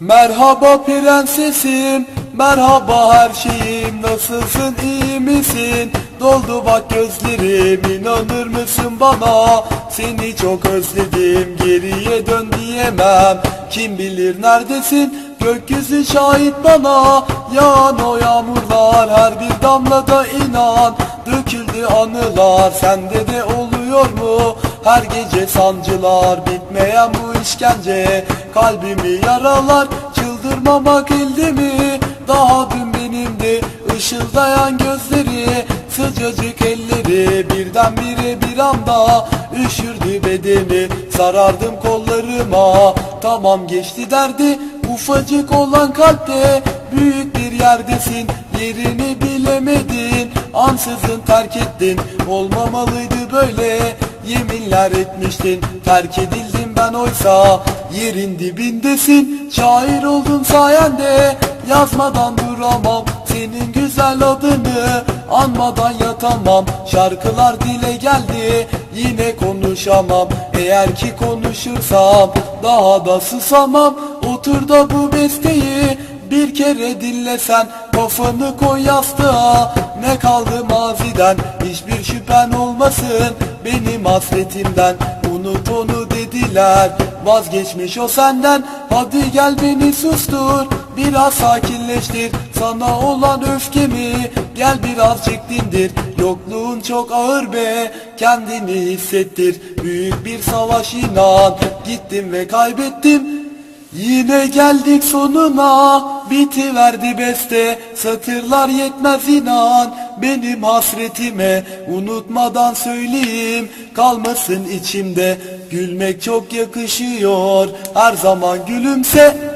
Merhaba prensesim, merhaba her şeyim Nasılsın iyi misin? Doldu bak gözlerim inanır mısın bana? Seni çok özledim geriye dön diyemem Kim bilir neredesin? Gökyüzü şahit bana Yağan o yağmurlar her bir damlada inan Döküldü anılar sende de oluyor mu? Her gece sancılar bitmeyen bu işkence. Kalbimi yaralar çıldırmamak elde mi? Daha dün benimdi ışıldayan gözleri. Sıcacık elleri birdenbire bir anda Üşürdü bedeni. Sarardım kollarıma Tamam geçti derdi. Ufacık olan kalpte Büyük bir yerdesin. Yerini bilemedin Ansızın terk ettin. Olmamalıydı böyle Yeminler etmiştin terk edildim ben oysa. Yerin dibindesin şair oldun sayende. Yazmadan duramam senin güzel adını. Anmadan yatamam şarkılar dile geldi. Yine konuşamam eğer ki konuşursam. Daha da susamam otur da bu besteyi. Bir kere dinlesen kafanı koy yastığa. Ne kaldı maziden hiçbir şüphen olmasın Benim hasretimden unut onu dediler. Vazgeçmiş o senden. Hadi gel beni sustur. Biraz sakinleştir. Sana olan öfkemi Gel birazcık dindir. Yokluğun çok ağır be. Kendini hissettir. Büyük bir savaş inan. Gittim ve kaybettim Yine geldik sonuna Bitiverdi beste. Satırlar yetmez inan Benim hasretime. Unutmadan söyleyeyim Kalmasın içimde. Gülmek çok yakışıyor Her zaman gülümse